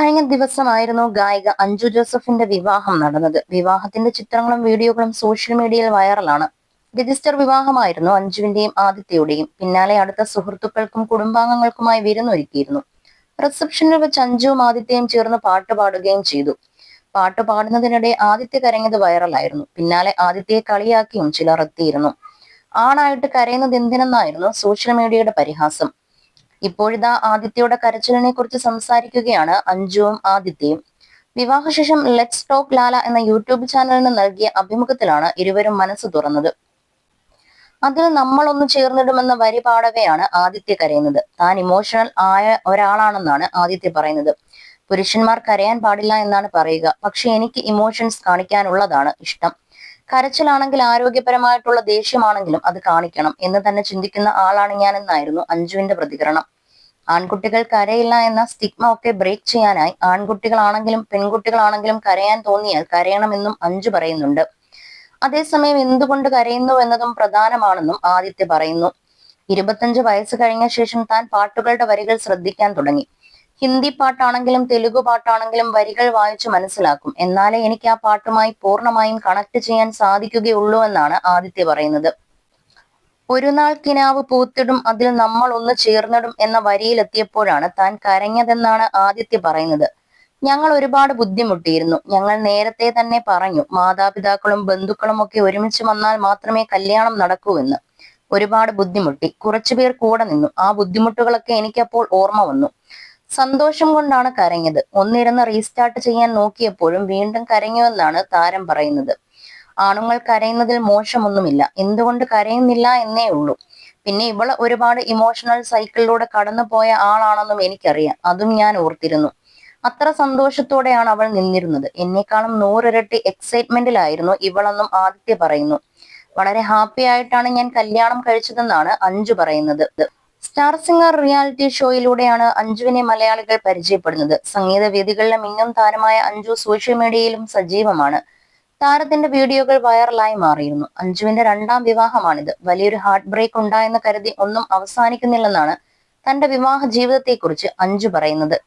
കഴിഞ്ഞ ദിവസമായിരുന്നു ഗായിക അഞ്ജു ജോസഫിന്റെ വിവാഹം നടന്നത്. വിവാഹത്തിന്റെ ചിത്രങ്ങളും വീഡിയോകളും സോഷ്യൽ മീഡിയയിൽ വൈറലാണ്. രജിസ്റ്റർ വിവാഹമായിരുന്നു അഞ്ജുവിന്റെയും ആദിത്യയുടെയും. പിന്നാലെ അടുത്ത സുഹൃത്തുക്കൾക്കും കുടുംബാംഗങ്ങൾക്കുമായി വിരുന്നൊരുക്കിയിരുന്നു. റിസപ്ഷനിൽ വെച്ച് അഞ്ജുവും ആദിത്യയും ചേർന്ന് പാട്ട് പാടുകയും ചെയ്തു. പാട്ട് പാടുന്നതിനിടെ ആദിത്യ കരഞ്ഞത് വൈറലായിരുന്നു. പിന്നാലെ ആദിത്യയെ കളിയാക്കിയും ചിലർ എത്തിയിരുന്നു. ആണായിട്ട് കരയുന്നത് എന്തിനെന്നായിരുന്നു സോഷ്യൽ മീഡിയയുടെ പരിഹാസം. ഇപ്പോഴിതാ ആദിത്യയുടെ കരച്ചിലിനെ കുറിച്ച് സംസാരിക്കുകയാണ് അഞ്ജുവും ആദിത്യയും. വിവാഹശേഷം ലെറ്റ്സ് ടോക്ക് ലാല എന്ന യൂട്യൂബ് ചാനലിന് നൽകിയ അഭിമുഖത്തിലാണ് ഇരുവരും മനസ്സ് തുറന്നത്. അതിൽ നമ്മൾ ഒന്ന് ചേർന്നിടുമെന്ന വരി പാടവെയാണ് ആദിത്യ കരയുന്നത്. താൻ ഇമോഷണൽ ആയ ഒരാളാണെന്നാണ് ആദിത്യ പറയുന്നത്. പുരുഷന്മാർ കരയാൻ പാടില്ല എന്നാണ് പറയുക. പക്ഷെ എനിക്ക് ഇമോഷൻസ് കാണിക്കാനുള്ളതാണ് ഇഷ്ടം. കരച്ചിലാണെങ്കിൽ ആരോഗ്യപരമായിട്ടുള്ള ദേഷ്യമാണെങ്കിലും അത് കാണിക്കണം എന്ന് തന്നെ ചിന്തിക്കുന്ന ആളാണ് ഞാൻ എന്നായിരുന്നു അഞ്ജുവിന്റെ പ്രതികരണം. ആൺകുട്ടികൾ കരയില്ല എന്ന സ്റ്റിഗ്മ ഒക്കെ ബ്രേക്ക് ചെയ്യാനായി ആൺകുട്ടികളാണെങ്കിലും പെൺകുട്ടികളാണെങ്കിലും കരയാൻ തോന്നിയാൽ കരയണമെന്നും അഞ്ജു പറയുന്നുണ്ട്. അതേസമയം എന്തുകൊണ്ട് കരയുന്നു എന്നതും പ്രധാനമാണെന്നും ആദിത്യ പറയുന്നു. ഇരുപത്തഞ്ച് വയസ്സ് കഴിഞ്ഞ ശേഷം താൻ പാട്ടുകളുടെ വരികൾ ശ്രദ്ധിക്കാൻ തുടങ്ങി. ഹിന്ദി പാട്ടാണെങ്കിലും തെലുഗു പാട്ടാണെങ്കിലും വരികൾ വായിച്ചു മനസ്സിലാക്കും. എന്നാലേ എനിക്ക് ആ പാട്ടുമായി പൂർണമായും കണക്ട് ചെയ്യാൻ സാധിക്കുകയുള്ളൂ എന്നാണ് ആദിത്യ പറയുന്നത്. ഒരു നാൾ കിനാവ് പൂത്തിടും അതിൽ നമ്മൾ ഒന്ന് ചേർന്നിടും എന്ന വരിയിലെത്തിയപ്പോഴാണ് താൻ കരഞ്ഞതെന്നാണ് ആദിത്യ പറയുന്നത്. ഞങ്ങൾ ഒരുപാട് ബുദ്ധിമുട്ടിയിരുന്നു. ഞങ്ങൾ നേരത്തെ തന്നെ പറഞ്ഞു മാതാപിതാക്കളും ബന്ധുക്കളും ഒക്കെ ഒരുമിച്ച് വന്നാൽ മാത്രമേ കല്യാണം നടക്കൂ എന്ന്. ഒരുപാട് ബുദ്ധിമുട്ടി. കുറച്ചുപേർ കൂടെ നിന്നു. ആ ബുദ്ധിമുട്ടുകളൊക്കെ എനിക്കപ്പോൾ ഓർമ്മ വന്നു. സന്തോഷം കൊണ്ടാണ് കരഞ്ഞത്. ഒന്നിരുന്ന് റീസ്റ്റാർട്ട് ചെയ്യാൻ നോക്കിയപ്പോഴും വീണ്ടും കരഞ്ഞുവെന്നാണ് താരം പറയുന്നത്. ആണുങ്ങൾ കരയുന്നതിൽ മോശമൊന്നുമില്ല. എന്തുകൊണ്ട് കരയുന്നില്ല എന്നേ ഉള്ളൂ. പിന്നെ ഇവൾ ഒരുപാട് ഇമോഷണൽ സൈക്കിളിലൂടെ കടന്നു പോയ ആളാണെന്നും എനിക്കറിയാം. അതും ഞാൻ ഓർത്തിരുന്നു. അത്ര സന്തോഷത്തോടെയാണ് അവൾ നിന്നിരുന്നത്. എന്നെക്കാളും നൂറിരട്ടി എക്സൈറ്റ്മെന്റിലായിരുന്നു ഇവളെന്നും ആദിത്യ പറയുന്നു. വളരെ ഹാപ്പി ആയിട്ടാണ് ഞാൻ കല്യാണം കഴിച്ചതെന്നാണ് അഞ്ചു പറയുന്നത്. സ്റ്റാർ സിംഗർ റിയാലിറ്റി ഷോയിലൂടെയാണ് അഞ്ജുവിനെ മലയാളികൾ പരിചയപ്പെടുന്നത്. സംഗീത വേദികളിലെ മിന്നും താരമായ അഞ്ജു സോഷ്യൽ മീഡിയയിലും സജീവമാണ്. താരത്തിന്റെ വീഡിയോകൾ വൈറലായി മാറിയിരുന്നു. അഞ്ജുവിന്റെ രണ്ടാം വിവാഹമാണിത്. വലിയൊരു ഹാർട്ട് ബ്രേക്ക് ഉണ്ടായെന്ന് കരുതി ഒന്നും അവസാനിക്കുന്നില്ലെന്നാണ് തന്റെ വിവാഹ ജീവിതത്തെക്കുറിച്ച് അഞ്ജു പറയുന്നത്.